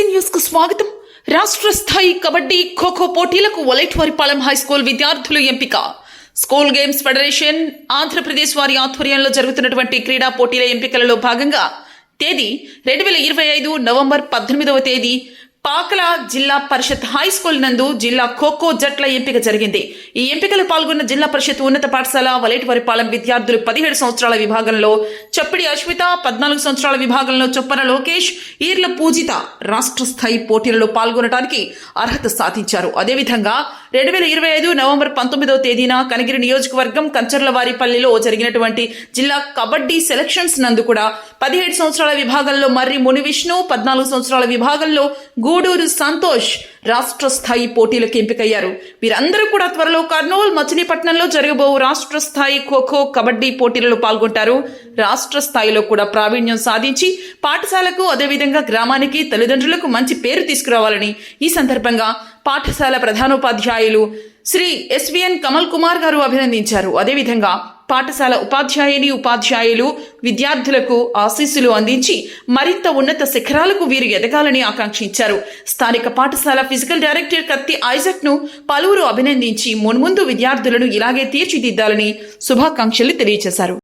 న్యూస్కు స్వాగతం. రాష్ట్ర స్థాయి కబడ్డీ ఖోఖో పోటీలకు వలైట్వారిపాలెం హై స్కూల్ విద్యార్థులు ఎంపిక. స్కూల్ గేమ్స్ ఫెడరేషన్ ఆంధ్రప్రదేశ్ వారి ఆధ్వర్యంలో జరుగుతున్నటువంటి క్రీడా పోటీల ఎంపికలలో భాగంగా తేదీ రెండు వేల ఇరవై ఐదు నవంబర్ పద్దెనిమిదవ తేదీ పాకల జిల్లా పరిషత్ హై స్కూల్ నందు జిల్లా ఖోఖో జట్ల ఎంపిక జరిగింది. ఈ ఎంపికలో పాల్గొన్న జిల్లా పరిషత్ ఉన్నత పాఠశాల వలేటివరిపాలెం విద్యార్థులు పదిహేడు సంవత్సరాల విభాగంలో చప్పిడి అశ్విత పద్నాలుగు సంవత్సరాల విభాగంలో చొప్పన లోకేష్ ఈర్ల పూజిత రాష్ట్ర స్థాయి పోటీలలో పాల్గొనడానికి అర్హత సాధించారు. అదేవిధంగా రెండు వేల ఇరవై ఐదు నవంబర్ పంతొమ్మిదవ తేదీన కనగిరి నియోజకవర్గం కంచర్లవారిపల్లిలో జరిగినటువంటి జిల్లా కబడ్డీ సెలక్షన్స్ నందు కూడా పదిహేడు సంవత్సరాల విభాగంలో మర్రి ముని విష్ణు పద్నాలుగు సంవత్సరాల విభాగంలో గూడూరు సంతోష్ రాష్ట్ర స్థాయి పోటీలకు ఎంపికయ్యారు. వీరందరూ కూడా త్వరలో కర్నూలు మచిలీపట్నంలో జరగబో రాష్ట్ర స్థాయి ఖోఖో కబడ్డీ పోటీలలో పాల్గొంటారు. రాష్ట్ర స్థాయిలో కూడా ప్రావీణ్యం సాధించి పాఠశాలకు అదేవిధంగా గ్రామానికి తల్లిదండ్రులకు మంచి పేరు తీసుకురావాలని ఈ సందర్భంగా పాఠశాల ప్రధానోపాధ్యాయులు శ్రీ ఎస్విఎన్ కమల్ కుమార్ గారు అభినందించారు. అదేవిధంగా పాఠశాల ఉపాధ్యాయుని ఉపాధ్యాయులు విద్యార్థులకు ఆశీస్సులు అందించి మరింత ఉన్నత శిఖరాలకు వీరు ఎదగాలని ఆకాంక్షించారు. స్థానిక పాఠశాల ఫిజికల్ డైరెక్టర్ కత్తి ఐజక్ను పలువురు అభినందించి మున్ముందు విద్యార్థులను ఇలాగే తీర్చిదిద్దాలని శుభాకాంక్షలు తెలియజేశారు.